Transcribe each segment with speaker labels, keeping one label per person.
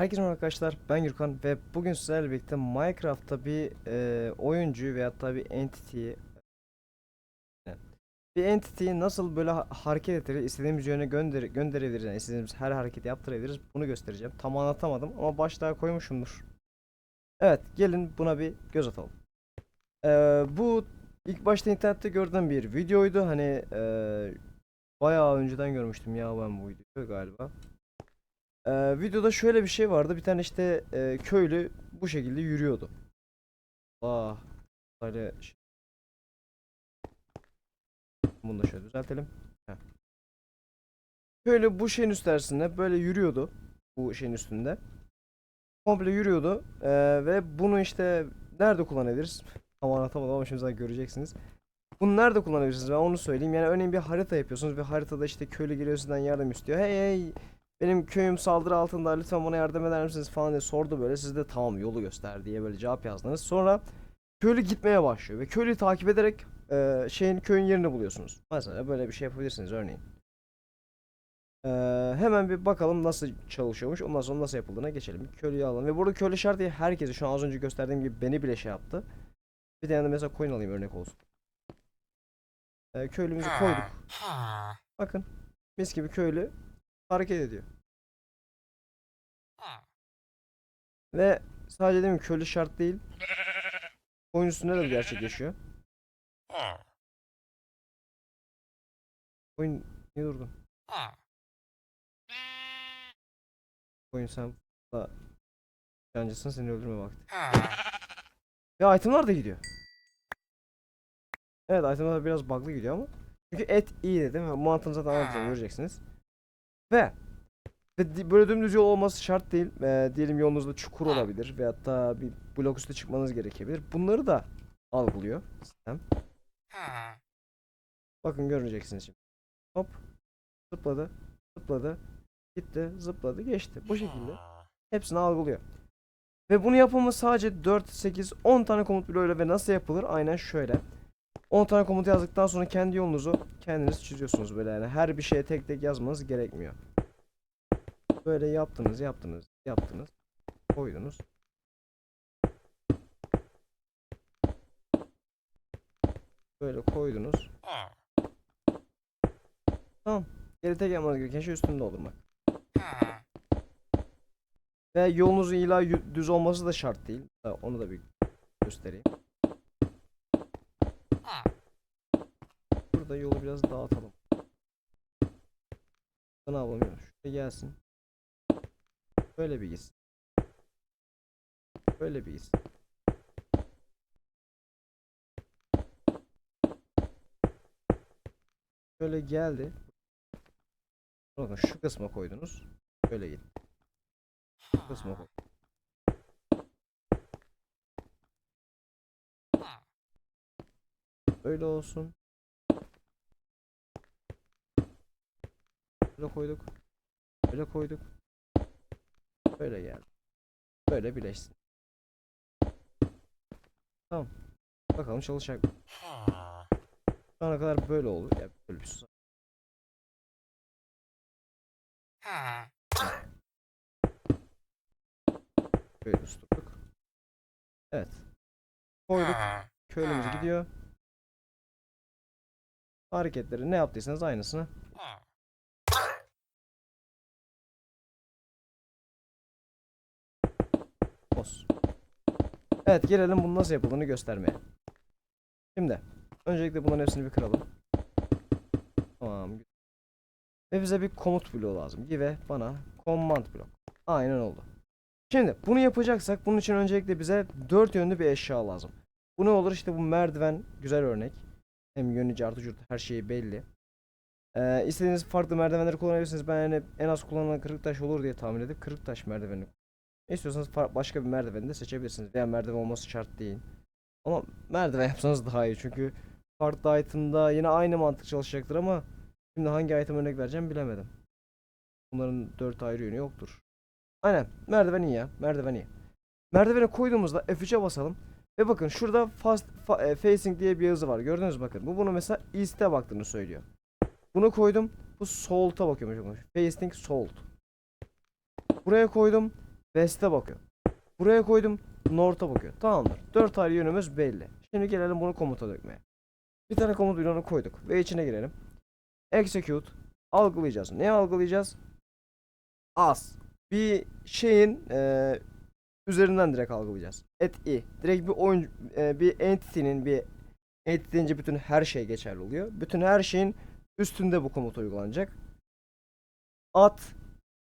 Speaker 1: Herkese merhaba arkadaşlar ben Gürkan ve bugün sizlerle birlikte Minecraft'ta bir e, oyuncuyu da bir entity'yi bir entity'yi nasıl böyle ha- hareket ettirir, istediğimiz yöne gönder gönderebiliriz, yani istediğimiz her hareketi yaptırabiliriz bunu göstereceğim. Tam anlatamadım ama başlığa koymuşumdur. Evet gelin buna bir göz atalım. E, bu ilk başta internette gördüğüm bir videoydu hani e, bayağı önceden görmüştüm ya ben bu videoyu galiba. Ee, videoda şöyle bir şey vardı. Bir tane işte e, köylü bu şekilde yürüyordu. Allah. Böyle şey- Bunu da şöyle düzeltelim. Heh. Köylü bu şeyin üstünde böyle yürüyordu. Bu şeyin üstünde. Komple yürüyordu. Ee, ve bunu işte nerede kullanabiliriz? Tam anlatamadım ama şimdi zaten göreceksiniz. Bunu nerede kullanabilirsiniz? Ben onu söyleyeyim. Yani örneğin bir harita yapıyorsunuz ve haritada işte köylü geliyor sizden yardım istiyor. Hey hey benim köyüm saldırı altında lütfen bana yardım eder misiniz falan diye sordu böyle. Siz de tamam yolu göster diye böyle cevap yazdınız. Sonra köylü gitmeye başlıyor ve köylüyü takip ederek e, şeyin köyün yerini buluyorsunuz. Mesela böyle bir şey yapabilirsiniz örneğin. E, hemen bir bakalım nasıl çalışıyormuş. Ondan sonra nasıl yapıldığına geçelim. Köylüyü alalım. Ve burada köylü şart değil herkesi şu an az önce gösterdiğim gibi beni bile şey yaptı. Bir tane de mesela coin alayım örnek olsun. E, köylümüzü koyduk. Bakın mis gibi köylü hareket ediyor. Ve sadece değil mi köylü şart değil. Oyun üstünde de bu gerçekleşiyor. Oyun niye durdun? Oyun sen da yancısın seni öldürme vakti. Ya itemlar da gidiyor. Evet itemlar biraz bug'lı gidiyor ama. Çünkü et iyi dedim ve mantığını zaten anlatacağım göreceksiniz. Ve böyle dümdüz yol olması şart değil. Ee, diyelim yolunuzda çukur olabilir veyahut da bir blok üstü çıkmanız gerekebilir. Bunları da algılıyor sistem. Bakın göreceksiniz şimdi. Hop. Zıpladı. Zıpladı. Gitti. Zıpladı. Geçti. Bu şekilde. Hepsini algılıyor. Ve bunu yapımı sadece 4, 8, 10 tane komut bloğuyla ve nasıl yapılır? Aynen şöyle. 10 tane komut yazdıktan sonra kendi yolunuzu kendiniz çiziyorsunuz böyle yani. Her bir şeye tek tek yazmanız gerekmiyor. Böyle yaptınız, yaptınız, yaptınız. Koydunuz. Böyle koydunuz. Tamam. Geri tek yapmanız gereken şey üstünde doldurmak. Ve yolunuzun illa yü- düz olması da şart değil. Onu da bir göstereyim. Burada yolu biraz dağıtalım. Ne yapalım? Şuraya gelsin. Böyle bir gitsin. Böyle bir gitsin. Böyle geldi. Bakın şu kısma koydunuz. Böyle git. Şu kısma koy. Böyle olsun. Böyle koyduk. Böyle koyduk. Böyle geldi. Böyle birleşsin. Tamam. Bakalım çalışacak mı? Şu ana kadar böyle oldu. Ya böyle bir. Böyle tuttuk. Evet. Koyduk. Köylümüz gidiyor. Hareketleri ne yaptıysanız aynısını. Os. Evet gelelim bunun nasıl yapıldığını göstermeye. Şimdi öncelikle bunların hepsini bir kıralım. Tamam. Ve bize bir komut bloğu lazım. Give bana command blok. Aynen oldu. Şimdi bunu yapacaksak bunun için öncelikle bize dört yönlü bir eşya lazım. Bu ne olur işte bu merdiven güzel örnek. Hem yönü cartı curtu her şeyi belli. Ee, istediğiniz farklı merdivenleri kullanabilirsiniz. Ben yani en az kullanılan kırık taş olur diye tahmin edip kırık taş merdiveni. İstiyorsanız başka bir merdiveni de seçebilirsiniz. Veya merdiven olması şart değil. Ama merdiven yapsanız daha iyi çünkü farklı item'da yine aynı mantık çalışacaktır ama şimdi hangi item örnek vereceğim bilemedim. Bunların dört ayrı yönü yoktur. Aynen merdiven iyi ya merdiven iyi. Merdivene koyduğumuzda F3'e basalım. Ve bakın şurada fast fa- e, facing diye bir yazı var. Gördünüz mü bakın. Bu bunu mesela east'e baktığını söylüyor. Bunu koydum. Bu south'a bakıyormuş. Facing south. Buraya koydum. West'e bakıyor. Buraya koydum. North'a bakıyor. Tamamdır. 4 ayrı yönümüz belli. Şimdi gelelim bunu komuta dökmeye. Bir tane komut bloğunu koyduk ve içine girelim. Execute algılayacağız. Ne algılayacağız? As. Bir şeyin eee, üzerinden direkt algılayacağız. Et i. Direkt bir oyun eee, bir entity'nin bir entity deyince bütün her şey geçerli oluyor. Bütün her şeyin üstünde bu komut uygulanacak. At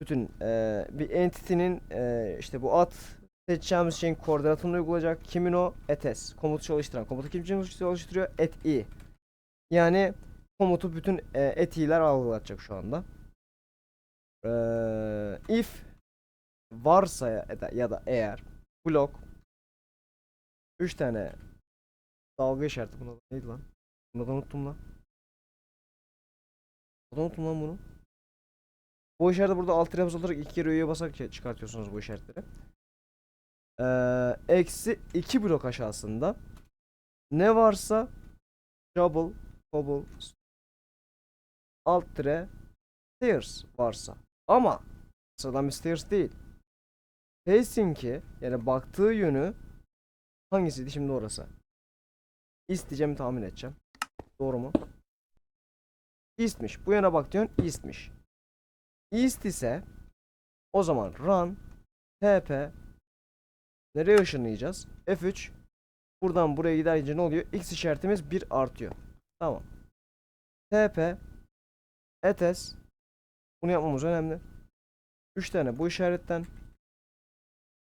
Speaker 1: bütün eee, bir entity'nin eee, işte bu at seçeceğimiz şeyin koordinatını uygulayacak. Kimin o? Etes. Komutu çalıştıran. Komutu kim çalıştırıyor? Et i. Yani komutu bütün e, etiler algılatacak şu anda. Eee, if varsa ya da, ya da eğer blok 3 tane dalga işareti buna neydi lan? Bunu da unuttum lan. Bunu da unuttum lan bunu. Bu işareti burada alt tere basılarak iki kere üye basarak çı- çıkartıyorsunuz bu işaretleri. Eee, eksi 2 blok aşağısında ne varsa double, double, alt tire stairs varsa. Ama sıradan bir stairs değil. Facing'i yani baktığı yönü hangisiydi şimdi orası? East diyeceğimi tahmin edeceğim. Doğru mu? East'miş. Bu yana bak diyorsun East'miş. East ise o zaman run TP nereye ışınlayacağız? F3 buradan buraya gidince ne oluyor? X işaretimiz 1 artıyor. Tamam. TP etes bunu yapmamız önemli. 3 tane bu işaretten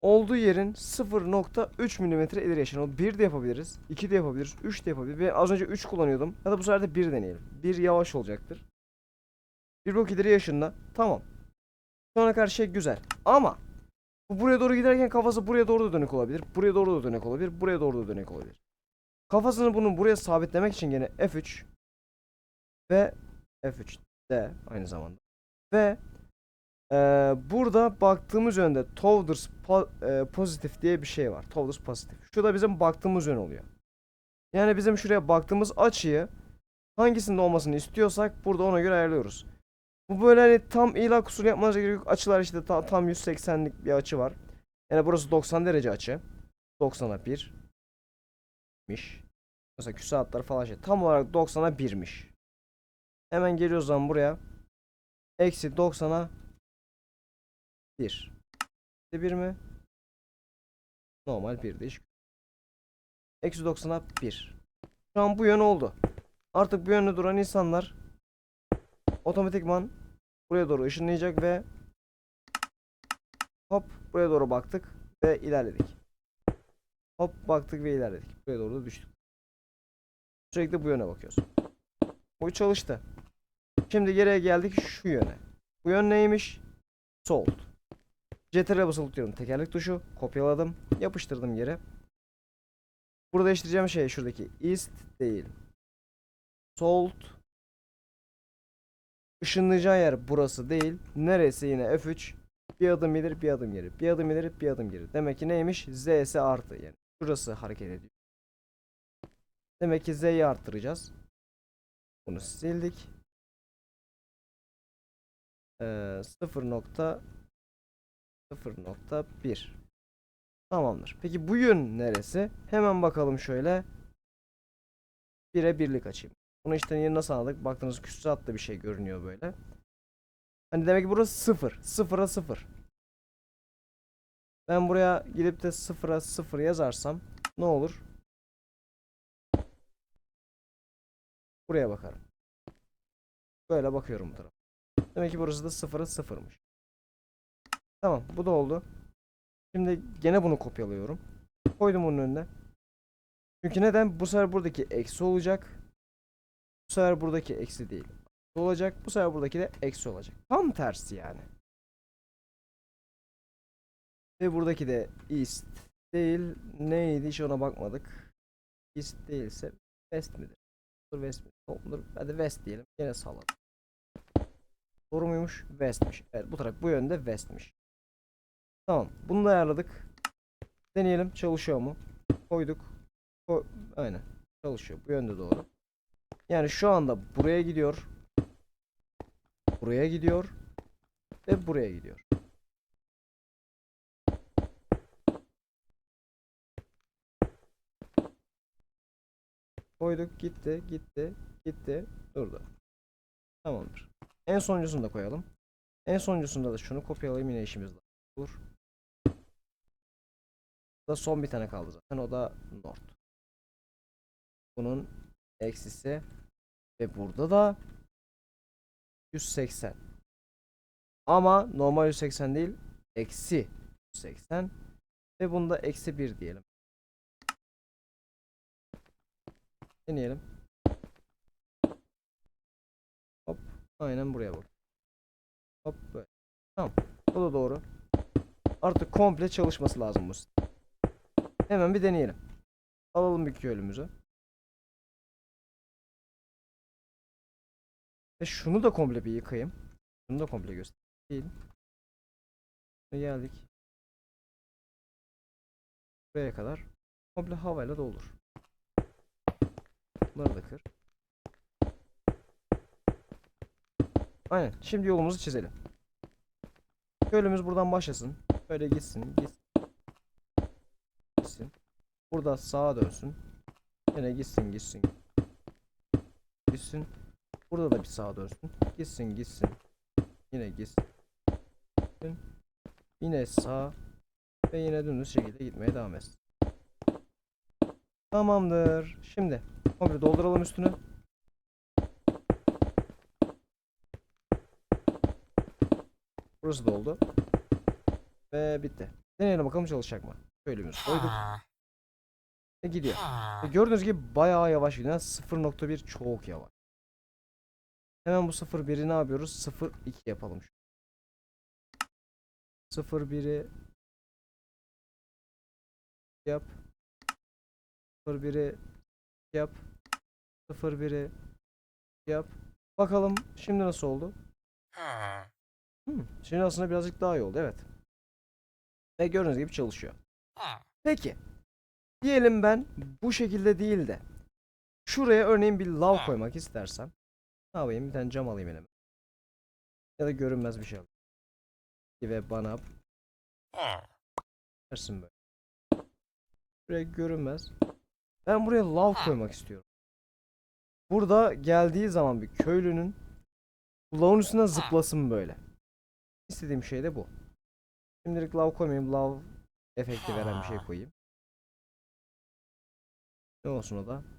Speaker 1: olduğu yerin 0.3 mm ileri yaşanıyor. 1 de yapabiliriz. 2 de yapabiliriz. 3 de yapabiliriz. Ben az önce 3 kullanıyordum. Ya da bu sefer de 1 deneyelim. 1 yavaş olacaktır. 1 blok ileri yaşında. Tamam. Şu ana karşı şey güzel. Ama bu buraya doğru giderken kafası buraya doğru da dönük olabilir. Buraya doğru da dönük olabilir. Buraya doğru da dönük olabilir. Kafasını bunun buraya sabitlemek için gene F3 ve F3 de aynı zamanda. Ve eee, burada baktığımız yönde Towers po- eee, pozitif diye bir şey var. Towers pozitif. Şu da bizim baktığımız yön oluyor. Yani bizim şuraya baktığımız açıyı hangisinde olmasını istiyorsak burada ona göre ayarlıyoruz. Bu böyle hani tam ilak usulü yapmanıza gerek yok. Açılar işte ta- tam 180'lik bir açı var. Yani burası 90 derece açı. 90'a 1 miş. Mesela küsuratlar falan şey. Tam olarak 90'a 1'miş. Hemen geliyoruz zaman buraya. Eksi 90'a 1. İşte 1 mi? Normal 1 değil. Eksi 90'a 1. Şu an bu yön oldu. Artık bu yönde duran insanlar otomatikman buraya doğru ışınlayacak ve hop buraya doğru baktık ve ilerledik. Hop baktık ve ilerledik. Buraya doğru da düştük. Sürekli bu yöne bakıyoruz. Bu çalıştı. Şimdi geriye geldik şu yöne. Bu yön neymiş? Sold. CTRL'e basılı tutuyorum. Tekerlek tuşu. Kopyaladım. Yapıştırdım yere. Burada değiştireceğim şey şuradaki. East değil. Sold. Işınlayacağı yer burası değil. Neresi yine F3. Bir adım ileri bir adım geri. Bir adım ileri bir adım geri. Demek ki neymiş? Z'si artı yani. Şurası hareket ediyor. Demek ki Z'yi arttıracağız. Bunu sildik. Ee, 0.0.1 Tamamdır. Peki bu yön neresi? Hemen bakalım şöyle. 1'e birlik açayım. Bunu işte yeni nasıl anladık? Baktığınız küsuratlı bir şey görünüyor böyle. Hani demek ki burası 0. 0'a 0. Ben buraya gidip de 0'a 0 yazarsam ne olur? Buraya bakarım. Böyle bakıyorum bu tarafa. Demek ki burası da 0'a 0'mış. Tamam bu da oldu. Şimdi gene bunu kopyalıyorum. Koydum onun önüne. Çünkü neden? Bu sefer buradaki eksi olacak. Bu sefer buradaki eksi değil. Olacak. Bu sefer buradaki de eksi olacak. Tam tersi yani. Ve buradaki de east değil. Neydi hiç ona bakmadık. East değilse west midir? Dur west midir? Sol mudur? Hadi west diyelim. Yine salladım. Doğru muymuş? West'miş. Evet bu taraf bu yönde west'miş. Tamam. Bunu da ayarladık. Deneyelim. Çalışıyor mu? Koyduk. Ko Aynen. Çalışıyor. Bu yönde doğru. Yani şu anda buraya gidiyor. Buraya gidiyor. Ve buraya gidiyor. Koyduk gitti gitti gitti durdu. Tamamdır. En sonuncusunu da koyalım. En sonuncusunda da şunu kopyalayayım yine işimiz olur. Da son bir tane kaldı zaten o da North. Bunun eksisi ve burada da 180. Ama normal 180 değil eksi 180 ve bunda eksi 1 diyelim. Deneyelim. Hop. Aynen buraya bak. Hop böyle. Tamam. Bu da doğru. Artık komple çalışması lazım bu. Hemen bir deneyelim. Alalım bir köylümüzü. Ve şunu da komple bir yıkayayım. Şunu da komple göstereyim. Geldik. Buraya kadar komple havayla doldur. Bunları da kır. Aynen. Şimdi yolumuzu çizelim. Köylümüz buradan başlasın. Böyle gitsin, gitsin. Gitsin. Burada sağa dönsün. Yine gitsin, gitsin. Gitsin. Burada da bir sağa dönsün. Gitsin, gitsin. Yine gitsin. Yine sağ ve yine dümdüz şekilde gitmeye devam etsin. Tamamdır. Şimdi komple dolduralım üstünü. Burası doldu. Ve bitti. Deneyelim bakalım çalışacak mı? Köylümüz koyduk. Ve gidiyor. E, Gördüğünüz gibi bayağı yavaş gidiyor. 0.1 çok yavaş. Hemen bu 0.1'i ne yapıyoruz? 0.2 yapalım. 0.1'i yap. 0.1'i yap. 0.1'i yap. Bakalım şimdi nasıl oldu? Hmm, şimdi aslında birazcık daha iyi oldu evet. Ve gördüğünüz gibi çalışıyor. Peki. Diyelim ben bu şekilde değil de şuraya örneğin bir lav koymak istersem ne yapayım? Bir tane cam alayım elime. Ya da görünmez bir şey alayım. Ve bana versin böyle. Buraya görünmez. Ben buraya lav koymak istiyorum. Burada geldiği zaman bir köylünün lavın üstüne zıplasın böyle. İstediğim şey de bu. Şimdilik lav koymayayım. Lav efekti veren bir şey koyayım. Ne olsun o da?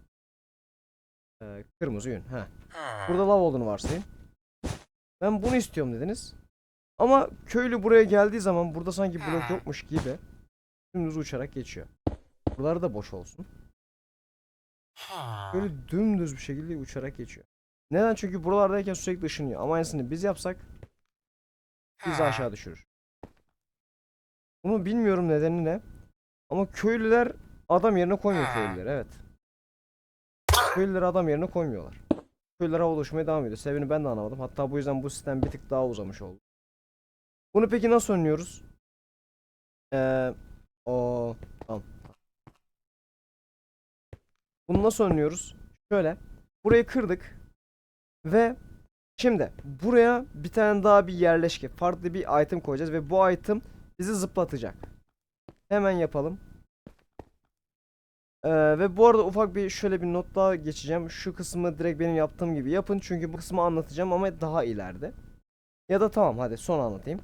Speaker 1: Ee, kırmızı yün. Ha. Burada lav olduğunu varsayın. Ben bunu istiyorum dediniz. Ama köylü buraya geldiği zaman burada sanki blok yokmuş gibi dümdüz uçarak geçiyor. Buralar da boş olsun. Böyle dümdüz bir şekilde uçarak geçiyor. Neden? Çünkü buralardayken sürekli ışınıyor. Ama aynısını biz yapsak bizi aşağı düşürür. Bunu bilmiyorum nedeni ne. Ama köylüler adam yerine koymuyor köylüler. Evet. Köylüler adam yerine koymuyorlar. Köylüler havada uçmaya devam ediyor. Sebebini ben de anlamadım. Hatta bu yüzden bu sistem bir tık daha uzamış oldu. Bunu peki nasıl önlüyoruz? Ee, o tamam. Bunu nasıl önlüyoruz? Şöyle. Burayı kırdık. Ve şimdi buraya bir tane daha bir yerleşke, farklı bir item koyacağız ve bu item bizi zıplatacak. Hemen yapalım. Ee, ve bu arada ufak bir şöyle bir not daha geçeceğim. Şu kısmı direkt benim yaptığım gibi yapın. Çünkü bu kısmı anlatacağım ama daha ileride. Ya da tamam hadi son anlatayım.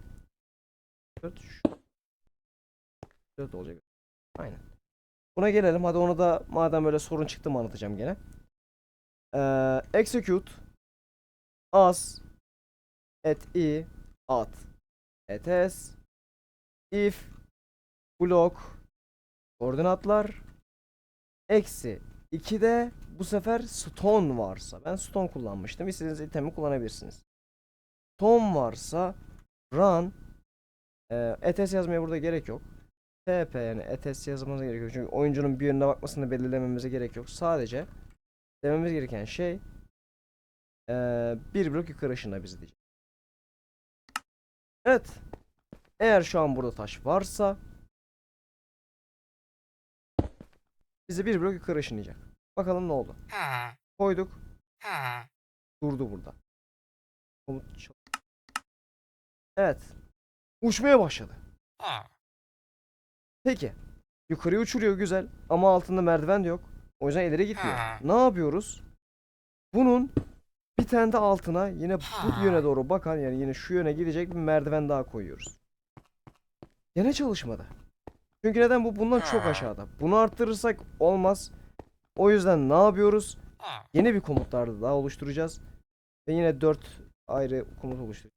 Speaker 1: 4 4 olacak. Aynen. Buna gelelim. Hadi onu da madem böyle sorun çıktı mı anlatacağım gene. Ee, execute as et i at etes if blok koordinatlar eksi 2'de bu sefer stone varsa ben stone kullanmıştım istediğiniz itemi kullanabilirsiniz stone varsa run e, etes yazmaya burada gerek yok TP yani etes yazmamıza gerek yok çünkü oyuncunun bir yönüne bakmasını belirlememize gerek yok sadece dememiz gereken şey ee, bir blok yukarı ışınla bizi diyecek. Evet. Eğer şu an burada taş varsa bizi bir blok yukarı ışınlayacak. Bakalım ne oldu. Koyduk. Durdu burada. Evet. Uçmaya başladı. Peki. Yukarıya uçuruyor güzel ama altında merdiven de yok. O yüzden ileri gitmiyor. Ne yapıyoruz? Bunun bir tane de altına yine bu yöne doğru bakan yani yine şu yöne gidecek bir merdiven daha koyuyoruz. Gene çalışmadı. Çünkü neden bu bundan çok aşağıda. Bunu arttırırsak olmaz. O yüzden ne yapıyoruz? Yeni bir komutlar daha oluşturacağız. Ve yine 4 ayrı komut oluşturacağız.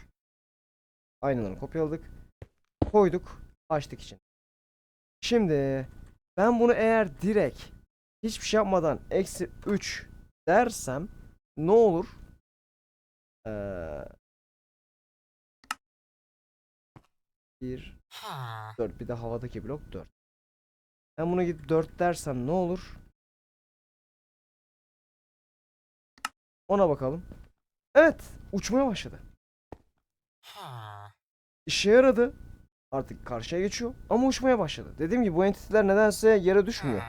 Speaker 1: 3 Aynılarını kopyaladık. Koyduk. Açtık için. Şimdi ben bunu eğer direkt hiçbir şey yapmadan eksi 3 dersem ne olur? Ee, 1 4 bir de havadaki blok 4. Ben buna gidip 4 dersem ne olur? Ona bakalım. Evet, uçmaya başladı. İşe yaradı. Artık karşıya geçiyor ama uçmaya başladı. Dediğim gibi bu entiteler nedense yere düşmüyor.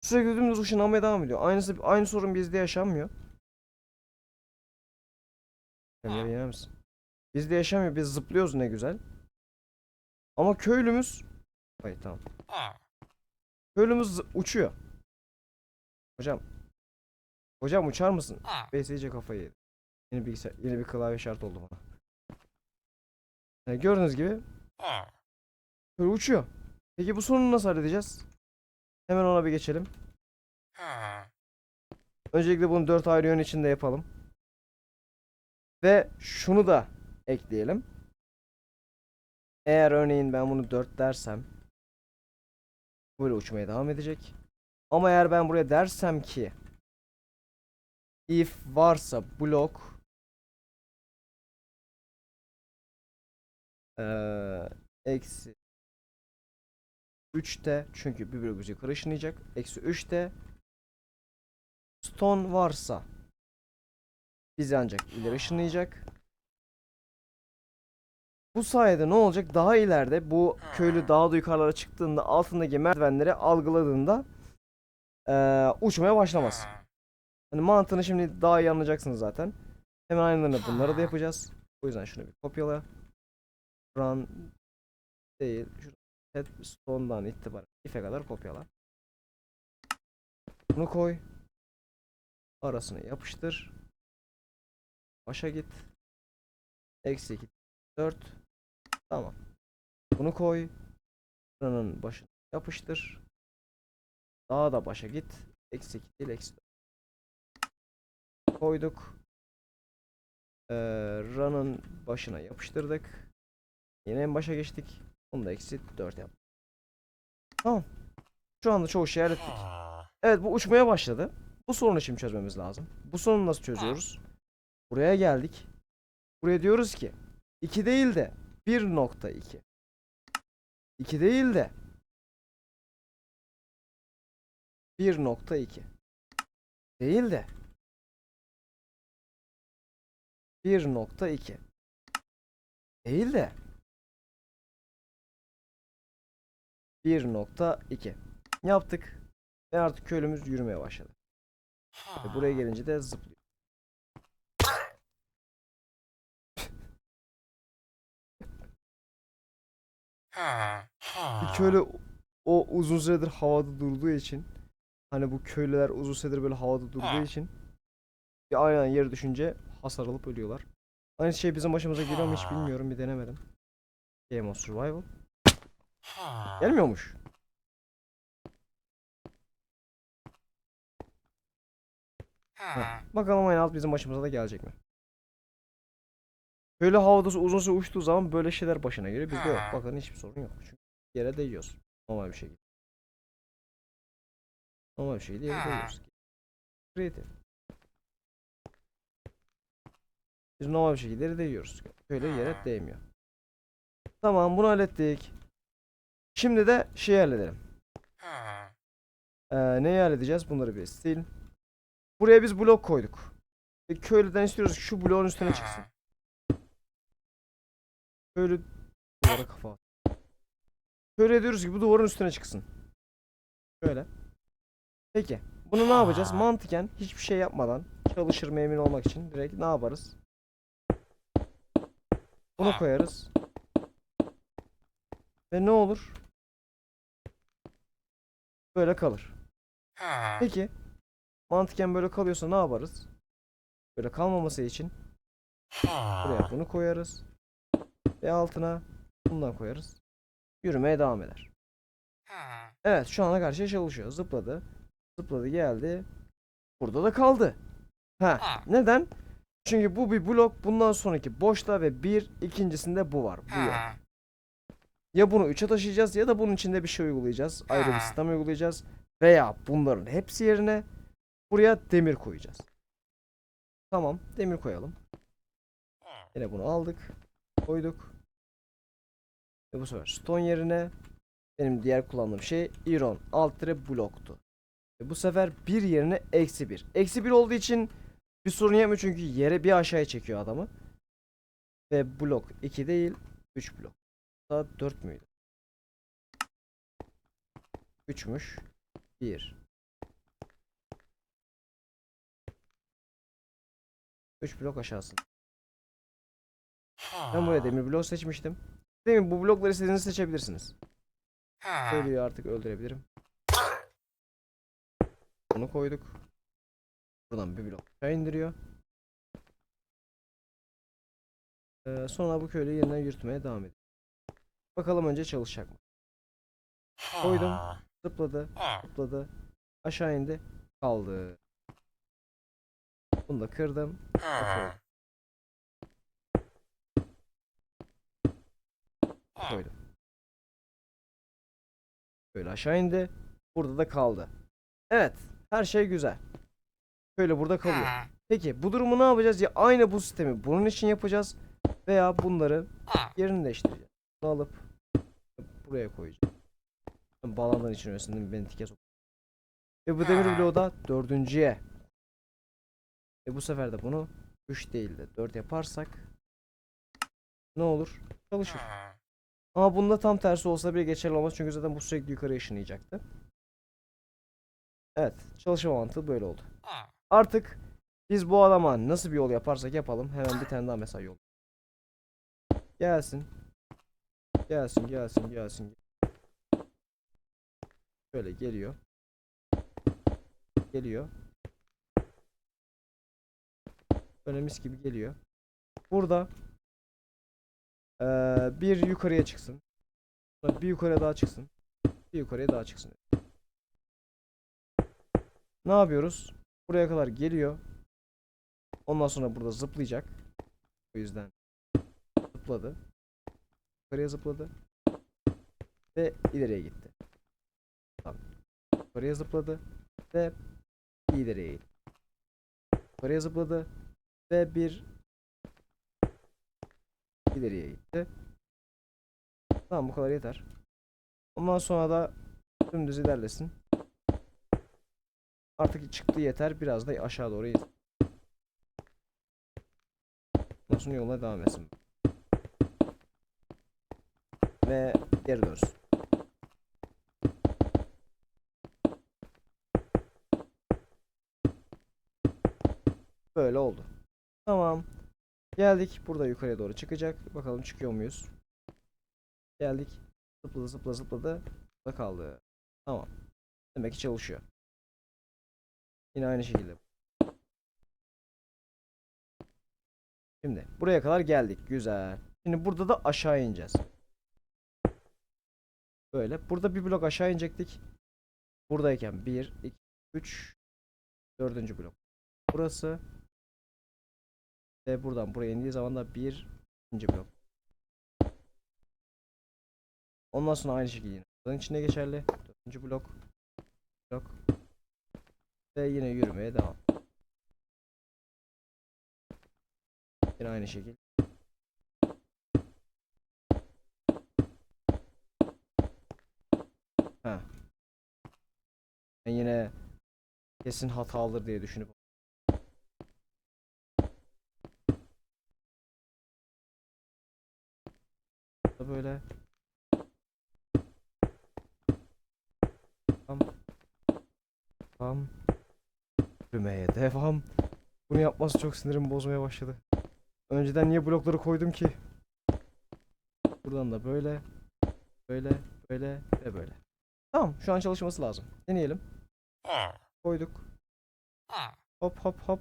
Speaker 1: Sürekli dümdüz ışınlanmaya devam ediyor. Aynısı aynı sorun bizde yaşanmıyor. Emre yener misin? Bizde yaşamıyor. Biz zıplıyoruz ne güzel. Ama köylümüz Hayır tamam. Köylümüz zı- uçuyor. Hocam. Hocam uçar mısın? Beyse iyice kafayı yedi. Yeni bilgisayar, yeni bir klavye şart oldu bana. Yani gördüğünüz gibi böyle uçuyor. Peki bu sorunu nasıl halledeceğiz? Hemen ona bir geçelim. Öncelikle bunu 4 ayrı yön içinde yapalım. Ve şunu da ekleyelim. Eğer örneğin ben bunu 4 dersem böyle uçmaya devam edecek. Ama eğer ben buraya dersem ki if varsa blok eksi 3'te çünkü bir blok yukarı ışınlayacak. Eksi 3'te stone varsa bizi ancak ileri ışınlayacak. Bu sayede ne olacak? Daha ileride bu köylü daha da yukarılara çıktığında altındaki merdivenleri algıladığında eee, uçmaya başlamaz. Hani mantığını şimdi daha iyi anlayacaksınız zaten. Hemen aynılarını bunları da yapacağız. O yüzden şunu bir kopyala. Run değil. Şunu set stone'dan itibaren if'e kadar kopyala. Bunu koy. Arasını yapıştır. Başa git. Eksi 2 4 Tamam. Bunu koy. Buranın başına yapıştır. Daha da başa git. Eksi 2 değil eksi 4. Koyduk. Ee, run'ın başına yapıştırdık. Yine en başa geçtik. Onu da eksi 4 yaptık. Tamam. Şu anda çoğu şeyi hallettik. Evet bu uçmaya başladı. Bu sorunu şimdi çözmemiz lazım. Bu sorunu nasıl çözüyoruz? Buraya geldik. Buraya diyoruz ki 2 değil de 1.2. 2 değil de 1.2. Değil de 1.2. Değil de 1.2. Yaptık. Ve artık köylümüz yürümeye başladı. Ve buraya gelince de zıplıyor. Bir köylü o uzun süredir havada durduğu için hani bu köylüler uzun süredir böyle havada durduğu için bir aynen yere düşünce hasar alıp ölüyorlar. Aynı şey bizim başımıza geliyor mu hiç bilmiyorum bir denemedim. Game of Survival. Gelmiyormuş. Heh, Bakalım aynı alt bizim başımıza da gelecek mi? Böyle havada uzun süre uçtuğu zaman böyle şeyler başına geliyor. Bizde yok. Bakın hiçbir sorun yok. Çünkü yere değiyoruz. Normal bir şekilde. Normal bir şekilde yere değiyoruz. Creative. Biz normal bir şekilde yere değiyoruz. Böyle yere değmiyor. Tamam bunu hallettik. Şimdi de şeyi halledelim. Ee, neyi halledeceğiz? Bunları bir sil. Buraya biz blok koyduk. Köylüden istiyoruz ki şu bloğun üstüne çıksın. Köylü duvara kafa at. Köylüye diyoruz ki bu duvarın üstüne çıksın. Şöyle. Peki. Bunu ne yapacağız? Mantıken hiçbir şey yapmadan çalışır mı emin olmak için direkt ne yaparız? Bunu koyarız. Ve ne olur? böyle kalır. Peki mantıken böyle kalıyorsa ne yaparız? Böyle kalmaması için buraya bunu koyarız. Ve altına bundan koyarız. Yürümeye devam eder. Evet şu ana karşı çalışıyor. Zıpladı. Zıpladı geldi. Burada da kaldı. Ha neden? Çünkü bu bir blok bundan sonraki boşta ve bir ikincisinde bu var. Bu yok. Ya bunu 3'e taşıyacağız ya da bunun içinde bir şey uygulayacağız. Ayrı bir sistem uygulayacağız. Veya bunların hepsi yerine buraya demir koyacağız. Tamam demir koyalım. Yine bunu aldık. Koyduk. Ve bu sefer stone yerine benim diğer kullandığım şey iron alt bloktu. Ve bu sefer bir yerine eksi bir. Eksi bir olduğu için bir sorun yapmıyor çünkü yere bir aşağıya çekiyor adamı. Ve blok 2 değil 3 blok. Daha 4 müydü? 3'müş. 1 3 blok aşağısı. Ben buraya demir blok seçmiştim. Demin bu blokları istediğinizi seçebilirsiniz. Söylüyor artık öldürebilirim. Bunu koyduk. Buradan bir blok aşağı indiriyor. Ee, sonra bu köylüyü yeniden yürütmeye devam ediyor. Bakalım önce çalışacak mı? Koydum. Zıpladı. Zıpladı. Aşağı indi. Kaldı. Bunu da kırdım. Koydum. Koydum. Böyle aşağı indi. Burada da kaldı. Evet. Her şey güzel. Böyle burada kalıyor. Peki bu durumu ne yapacağız? Ya aynı bu sistemi bunun için yapacağız veya bunları yerini değiştireceğiz. Bunu alıp buraya koyacağım. Bağlandığın için öylesin beni tike sok. Ve bu demir bloğu da dördüncüye. E bu sefer de bunu 3 değil de 4 yaparsak ne olur? Çalışır. Ama bunda tam tersi olsa bile geçerli olmaz çünkü zaten bu sürekli yukarı ışınlayacaktı. Evet, çalışma mantığı böyle oldu. Artık biz bu adama nasıl bir yol yaparsak yapalım hemen bir tane daha mesaj yol. Gelsin. Gelsin, gelsin, gelsin. Şöyle geliyor. Geliyor. Böyle mis gibi geliyor. Burada eee, bir yukarıya çıksın. Bir yukarıya daha çıksın. Bir yukarıya daha çıksın. Ne yapıyoruz? Buraya kadar geliyor. Ondan sonra burada zıplayacak. O yüzden zıpladı. Yukarıya zıpladı. Ve ileriye gitti. Tamam. Yukarıya zıpladı. Ve ileriye gitti. Yukarıya zıpladı. Ve bir ileriye gitti. Tamam bu kadar yeter. Ondan sonra da dümdüz ilerlesin. Artık çıktı yeter. Biraz da aşağı doğru in. Sonra yoluna devam etsin. Ve geri dönsün. Böyle oldu. Tamam. Geldik. Burada yukarıya doğru çıkacak. Bakalım çıkıyor muyuz? Geldik. Zıpladı zıpladı zıpladı. Burada kaldı. Tamam. Demek ki çalışıyor. Yine aynı şekilde. Şimdi buraya kadar geldik. Güzel. Şimdi burada da aşağı ineceğiz. Böyle. Burada bir blok aşağı inecektik. Buradayken 1, 2, 3, 4. blok. Burası. Ve buradan buraya indiği zaman da 1, 2. blok. Ondan sonra aynı şekilde yine. Buranın içinde geçerli. 4. blok. Blok. Ve yine yürümeye devam. Yine aynı şekil. Ha. Ben yine kesin hatalıdır diye düşünüp böyle Tamam. Tamam. Yürümeye devam. Bunu yapması çok sinirimi bozmaya başladı. Önceden niye blokları koydum ki? Buradan da böyle, böyle, böyle ve böyle. Tamam şu an çalışması lazım. Deneyelim. Koyduk. Hop hop hop.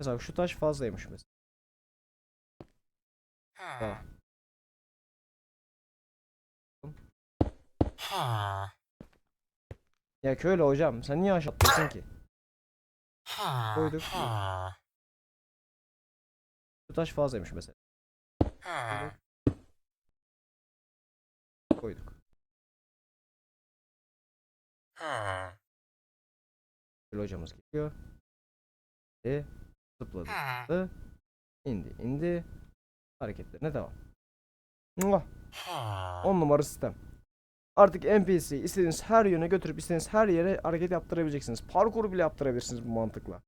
Speaker 1: Mesela şu taş fazlaymış mesela. Tamam. Ya köylü hocam sen niye aşağı atlıyorsun ki? Koyduk. Şu taş fazlaymış mesela. Koyduk. Köylü hocamız geliyor. Ve zıpladı. zıpladı. indi indi. Hareketlerine devam. Muah. 10 numara sistem. Artık NPC istediğiniz her yöne götürüp istediğiniz her yere hareket yaptırabileceksiniz. Parkur bile yaptırabilirsiniz bu mantıkla.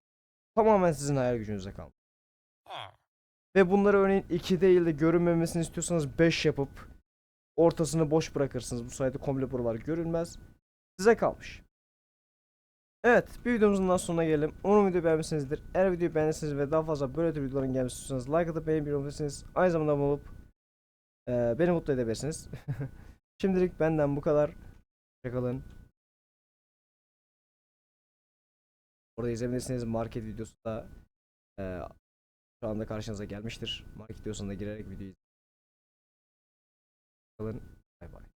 Speaker 1: Tamamen sizin hayal gücünüze kalmış. Ve bunları örneğin 2 değil de görünmemesini istiyorsanız 5 yapıp ortasını boş bırakırsınız. Bu sayede komple buralar görünmez. Size kalmış. Evet, bir videomuzun daha sonuna gelelim. Umarım videoyu beğenmişsinizdir. Eğer videoyu beğendiyseniz ve daha fazla böyle tür videoların gelmesini istiyorsanız like atıp beğenmeyi unutmayın. Aynı zamanda abone olup eee, beni mutlu edebilirsiniz. Şimdilik benden bu kadar. Hoşçakalın. Orada izleyebilirsiniz market videosu da eee, şu anda karşınıza gelmiştir. Market videosuna girerek videoyu izleyin. Hoşçakalın.